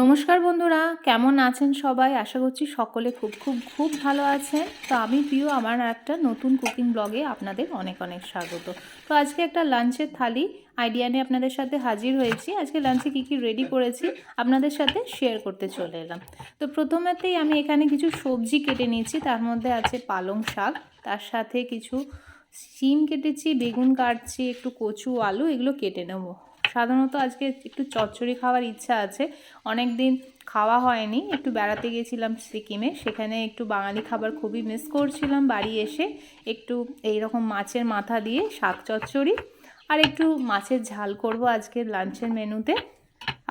নমস্কার বন্ধুরা, কেমন আছেন সবাই? আশা করছি সকলে খুব খুব খুব ভালো আছেন। তো আমি প্রিয়, আমার একটা নতুন কুকিং ব্লগে আপনাদের অনেক অনেক স্বাগত। তো আজকে একটা লাঞ্চের থালি, আইডিয়া নিয়ে আপনাদের সাথে হাজির হয়েছি। আজকে লাঞ্চে কী কী রেডি করেছি, আপনাদের সাথে শেয়ার করতে চলে এলাম। তো প্রথমেতেই আমি এখানে কিছু সবজি কেটে নিয়েছি, তার মধ্যে আছে পালং শাক, তার সাথে কিছু শিম কেটেছি, বেগুন কাটছি, একটু কচু, আলু, এগুলো কেটে নেব। সাধারণত আজকে একটু চচ্চড়ি খাওয়ার ইচ্ছা আছে। অনেক দিন খাওয়া হয়নি, একটু বেড়াতে গিয়েছিলাম সিকিমে, সেখানে একটু বাঙালি খাবার খুবই মিস করছিলাম বাড়ি এসে। একটু এই রকম মাছের মাথা দিয়ে শাক চচ্চড়ি আর একটু মাছের ঝাল করব আজকে লাঞ্চের মেনুতে।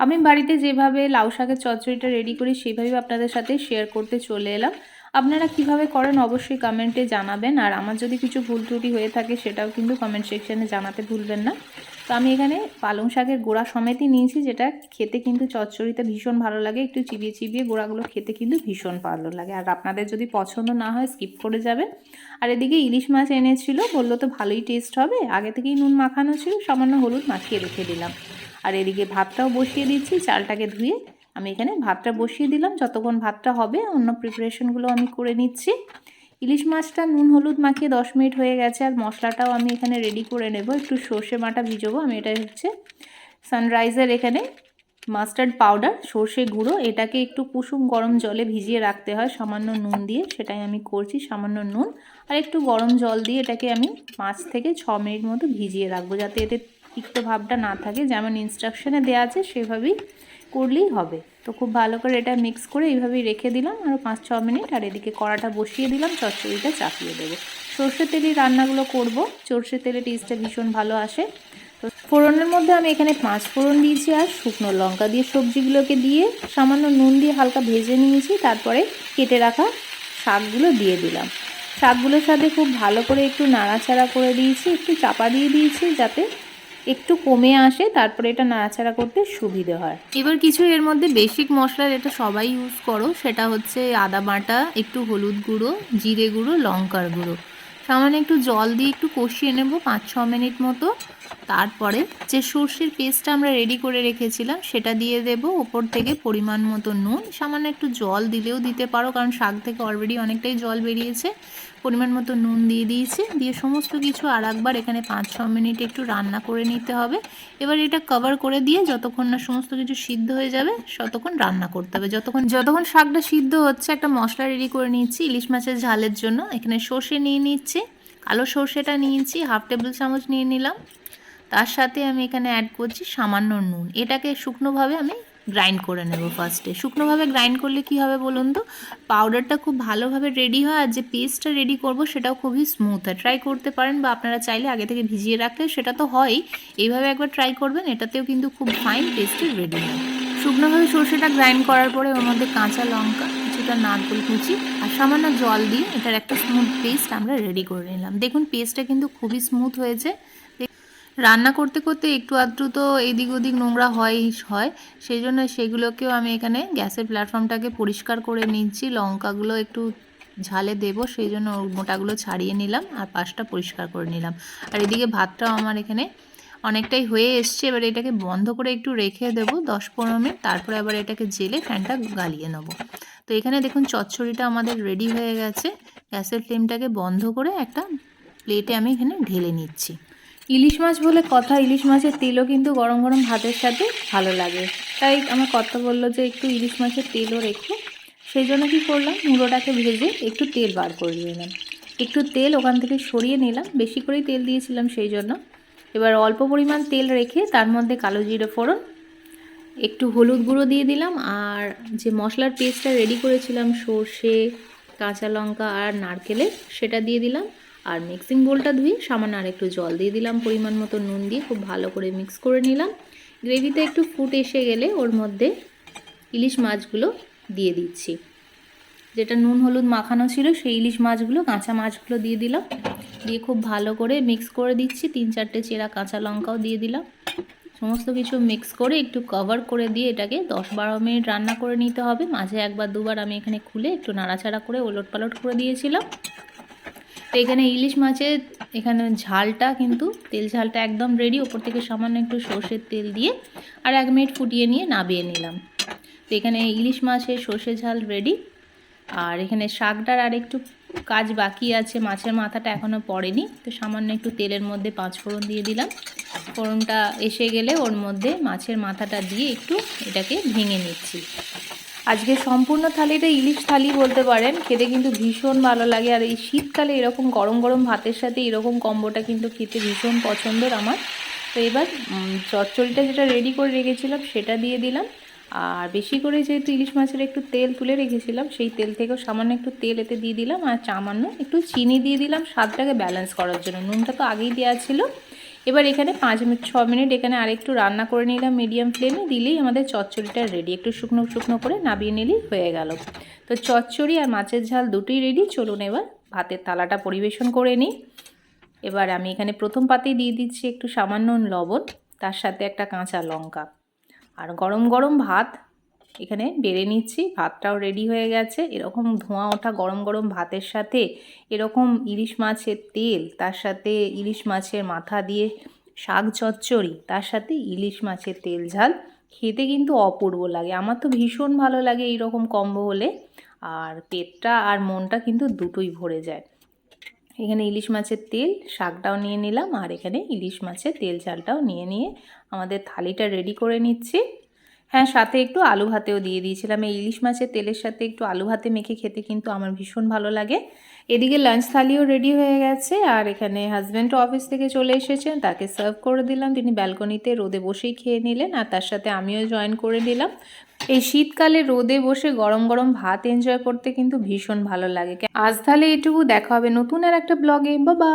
আমি বাড়িতে যেভাবে লাউ শাকের চচ্চড়িটা রেডি করি সেইভাবে আপনাদের সাথে শেয়ার করতে চলে এলাম। আপনারা কীভাবে করেন অবশ্যই কমেন্টে জানাবেন, আর আমার যদি কিছু ভুল ত্রুটি হয়ে থাকে, সেটাও কিন্তু কমেন্ট সেকশানে জানাতে ভুলবেন না। তো আমি এখানে পালং শাকের গোড়া সমেতই নিয়েছি, যেটা খেতে কিন্তু চচ্চড়িতে ভীষণ ভালো লাগে। একটু চিবিয়ে চিবিয়ে গোড়াগুলো খেতে কিন্তু ভীষণ ভালো লাগে। আর আপনাদের যদি পছন্দ না হয় স্কিপ করে যাবেন। আর এদিকে ইলিশ মাছ এনেছিল, বলল তো ভালোই টেস্ট হবে। আগে থেকেই নুন মাখানো ছিল, সামান্য হলুদ মাখিয়ে রেখে দিলাম। আর এদিকে ভাতটাও বসিয়ে দিচ্ছি, চালটাকে ধুয়ে। আমি এখানে ভাতটা বসিয়ে দিলাম, যতক্ষণ ভাতটা হবে, অন্য প্রিপারেশনগুলো আমি করে নিচ্ছি। ইলিশ মাছটা নুন হলুদ মাখিয়ে দশ মিনিট হয়ে গেছে, আর মশলাটাও আমি এখানে রেডি করে নেব। একটু সর্ষে মাটা ভিজোবো, আমি এটা হচ্ছে সানরাইজের এখানে মাস্টার্ড পাউডার সর্ষে গুঁড়ো। এটাকে একটু কুসুম গরম জলে ভিজিয়ে রাখতে হয়, সামান্য নুন দিয়ে। সেটাই আমি করছি, সামান্য নুন। আর একটু গরম জল দিয়ে এটাকে আমি পাঁচ থেকে ছ মিনিট মতো ভিজিয়ে রাখব, যাতে এতে তিক্ত ভাবটা না থাকে। যেমন ইনস্ট্রাকশনে দেওয়া আছে, সেভাবেই করলেই হবে। তো খুব ভালো করে এটা মিক্স করে এইভাবেই রেখে দিলাম। আরও পাঁচ, ছ মিনিট। আর এদিকে কড়াটা বসিয়ে দিলাম, চচ্চড়িটা চাপিয়ে দেবো। সর্ষে তেলেই রান্নাগুলো করব। সর্ষে তেলে টেস্টটা ভীষণ ভালো আসে। তো ফোড়নের মধ্যে আমি এখানে পাঁচ ফোড়ন দিয়েছি আর শুকনো লঙ্কা দিয়ে সবজিগুলোকে দিয়ে সামান্য নুন দিয়ে হালকা ভেজে নিয়েছি। তারপরে কেটে রাখা শাকগুলো দিয়ে দিলাম। শাকগুলোর সাথে খুব ভালো করে একটু নাড়াচাড়া করে দিয়েছি, একটু চাপা দিয়ে দিয়েছি যাতে একটু কমে আসে, তারপরে এটা নাড়াচাড়া করতে সুবিধে হয়। এবার কিছু এর মধ্যে বেসিক মশলা এটা সবাই ইউজ করো, সেটা হচ্ছে আদা বাটা, একটু হলুদ গুঁড়ো, জিরে গুঁড়ো, লঙ্কার গুঁড়ো। সামান্য একটু জল দিয়ে একটু কষিয়ে নেব পাঁচ ছ মিনিট মতো। তারপরে যে সর্ষের পেস্টটা আমরা রেডি করে রেখেছিলাম, সেটা দিয়ে দেব ওপর থেকে পরিমাণ মতো নুন। সামান্য একটু জল দিলেও দিতে পারো, কারণ শাক থেকে অলরেডি অনেকটাই জল বেরিয়েছে। পরিমাণ মতো নুন দিয়ে দিয়েছি। দিয়ে সমস্ত কিছু আর একবার এখানে পাঁচ ছ মিনিট একটু রান্না করে নিতে হবে। এবার এটা কভার করে দিয়ে যতক্ষণ না সমস্ত কিছু সিদ্ধ হয়ে যাবে, ততক্ষণ রান্না করতে হবে। যতক্ষণ যতক্ষণ শাকটা সিদ্ধ হচ্ছে, একটা মশলা রেডি করে নিচ্ছি ইলিশ মাছের ঝালের জন্য। এখানে সর্ষে নিয়ে নিচ্ছি, কালো সর্ষেটা নিয়েছি হাফ টেবিল চামচ নিয়ে নিলাম। তার সাথে আমি এখানে অ্যাড করছি সামান্য নুন। এটাকে শুকনোভাবে আমি গ্রাইন্ড করে নেব ফার্স্টে শুকনোভাবে গ্রাইন্ড করলে কি হবে বলুন তো? পাউডারটা খুব ভালোভাবে রেডি হয় আর যে পেস্টটা রেডি করব সেটাও খুবই স্মুথ হয়। ট্রাই করতে পারেন বা আপনারা চাইলে আগে থেকে ভিজিয়ে রাখলে সেটা তো হয়ই। এইভাবে একবার ট্রাই করবেন, এটাতেও কিন্তু খুব ফাইন পেস্টের রেডি হয়। শুকনোভাবে সর্ষেটা গ্রাইন্ড করার পরে ওর মধ্যে কাঁচা লঙ্কা, কিছুটা নারকেল কুচি আর সামান্য জল দিয়ে এটার একটা স্মুথ পেস্ট আমরা রেডি করে নিলাম। দেখুন পেস্টটা কিন্তু খুবই স্মুথ হয়েছে। রান্না করতে করতে একটু আধটু তো এদিক ওদিক নোংরা হয় হয়। সেই জন্য সেগুলোকেও আমি এখানে গ্যাসের প্ল্যাটফর্মটাকে পরিষ্কার করে নিচ্ছি। লঙ্কাগুলো একটু ঝালে দেবো, সেই জন্য মোটাগুলো ছাড়িয়ে নিলাম আর পাশটা পরিষ্কার করে নিলাম। আর এদিকে ভাতটাও আমার এখানে অনেকটাই হয়ে এসছে। এবার এটাকে বন্ধ করে একটু রেখে দেবো দশ পনেরো মিনিট, তারপরে আবার এটাকে জেলে ফ্যানটা গালিয়ে নেব। তো এখানে দেখুন চচ্চড়িটা আমাদের রেডি হয়ে গেছে। গ্যাসের ফ্লেমটাকে বন্ধ করে একটা প্লেটে আমি এখানে ঢেলে নিচ্ছি। ইলিশ মাছ বলে কথা, ইলিশ মাছের তেলও কিন্তু গরম গরম ভাতের সাথে ভালো লাগে। তাই আমার কথা বলল যে একটু ইলিশ মাছের তেলও রেখো। সেই জন্য কী করলাম? মুড়োটাকে ভেজে একটু তেল বার করে নিলাম একটু তেল ওখান থেকে সরিয়ে নিলাম। বেশি করেই তেল দিয়েছিলাম সেই জন্য। এবার অল্প পরিমাণ তেল রেখে তার মধ্যে কালো জিরে ফোড়ন, একটু হলুদ গুঁড়ো দিয়ে দিলাম, আর যে মশলার পেস্টটা রেডি করেছিলাম, সর্ষে, কাঁচা লঙ্কা আর নারকেলের, সেটা দিয়ে দিলাম। আর মিক্সিং বোলটা ধুয়ে সামান্য আর একটু জল দিয়ে দিলাম, পরিমাণ মতো নুন দিয়ে খুব ভালো করে মিক্স করে নিলাম। গ্রেভিতে একটু ফুট এসে গেলে ওর মধ্যে ইলিশ মাছগুলো দিয়ে দিচ্ছি। যেটা নুন হলুদ মাখানো ছিল সেই ইলিশ মাছগুলো, কাঁচা মাছগুলো দিয়ে দিলাম। দিয়ে খুব ভালো করে মিক্স করে দিচ্ছি, তিন চারটে চেরা কাঁচা লঙ্কাও দিয়ে দিলাম। সমস্ত কিছু মিক্স করে একটু কভার করে দিয়ে এটাকে দশ বারো মিনিট রান্না করে নিতে হবে। মাঝে একবার দুবার আমি এখানে খুলে একটু নাড়াচাড়া করে ওলট পালট করে দিয়েছিলাম। তো এখানে ইলিশ মাছের এখানে ঝালটা কিন্তু, তেল ঝালটা একদম রেডি ওপর থেকে সামান্য একটু সর্ষের তেল দিয়ে আর এক মিনিট ফুটিয়ে নিয়ে নাবিয়ে নিলাম। তো এখানে ইলিশ মাছের সর্ষে ঝাল রেডি আর এখানে শাকটার আর একটু কাজ বাকি আছে, মাছের মাথাটা এখনও পড়েনি, তো সামান্য একটু তেলের মধ্যে পাঁচ ফোড়ন দিয়ে দিলাম। ফোড়নটা এসে গেলে ওর মধ্যে মাছের মাথাটা দিয়ে একটু এটাকে ভেঙে নিচ্ছি। আজকে সম্পূর্ণ থালিটা ইলিশ থালি বলতে পারেন। খেতে কিন্তু ভীষণ ভালো লাগে। আর এই শীতকালে এরকম গরম গরম ভাতের সাথে এরকম কম্বোটা কিন্তু খেতে ভীষণ পছন্দের আমার। তো এবার চচ্চড়িটা যেটা রেডি করে রেখেছিলাম সেটা দিয়ে দিলাম। আর বেশি করে যেহেতু ইলিশ মাছের একটু তেল তুলে রেখেছিলাম, সেই তেল থেকেও সামান্য একটু তেল এতে দিয়ে দিলাম। আর সামান্য একটু চিনি দিয়ে দিলাম। স্বাদটাকে ব্যালেন্স করার জন্য। নুনটা তো আগেই দেওয়া ছিল। এবার এখানে পাঁচ মিনিট, ছ মিনিট এখানে আরেকটু রান্না করে নিলাম মিডিয়াম ফ্লেমে দিলেই আমাদের চচ্চড়িটা রেডি একটু শুকনো শুকনো করে নাবিয়ে নিলেই হয়ে গেল। তো চচ্চড়ি আর মাছের ঝাল দুটোই রেডি চলুন এবার ভাতের থালাটা পরিবেশন করে নিই। এবার আমি এখানে প্রথম পাতেই দিয়ে দিচ্ছি একটু সামান্য লবণ, তার সাথে একটা কাঁচা লঙ্কা। আর গরম গরম ভাত এখানে বেড়ে নিচ্ছি, ভাতটাও রেডি হয়ে গেছে। এরকম ধোঁয়া ওঠা গরম গরম ভাতের সাথে, এরকম ইলিশ মাছের তেল, তার সাথে ইলিশ মাছের মাথা দিয়ে শাক চচ্চড়ি, তার সাথে ইলিশ মাছের তেল ঝাল, খেতে কিন্তু অপূর্ব লাগে। আমার তো ভীষণ ভালো লাগে এইরকম কম্বো হলে। আর পেটটা আর মনটা কিন্তু দুটোই ভরে যায়। এখানে ইলিশ মাছের তেল, শাকটাও নিয়ে নিলাম। আর এখানে ইলিশ মাছের তেল ঝালটাও নিয়ে নিয়ে আমাদের থালিটা রেডি করে নিচ্ছি। হ্যাঁ সাথে একটু আলু ভাতেও দিয়ে দিয়েছিলাম। এই ইলিশ মাছের তেলের সাথে একটু আলু ভাতে মেখে খেতে কিন্তু আমার ভীষণ ভালো লাগে। এদিকে লাঞ্চ থালিও রেডি হয়ে গেছে আর এখানে হাজব্যান্ড অফিস থেকে চলে এসেছেন, তাকে সার্ভ করে দিলাম। তিনি ব্যালকনিতে রোদে বসেই খেয়ে নিলেন আর তার সাথে আমিও জয়েন করে নিলাম এই শীতকালে রোদে বসে গরম গরম ভাত এনজয় করতে কিন্তু ভীষণ ভালো লাগে। আজ তাহলে এটুকু, দেখা হবে নতুন আর একটা ব্লগে বাবা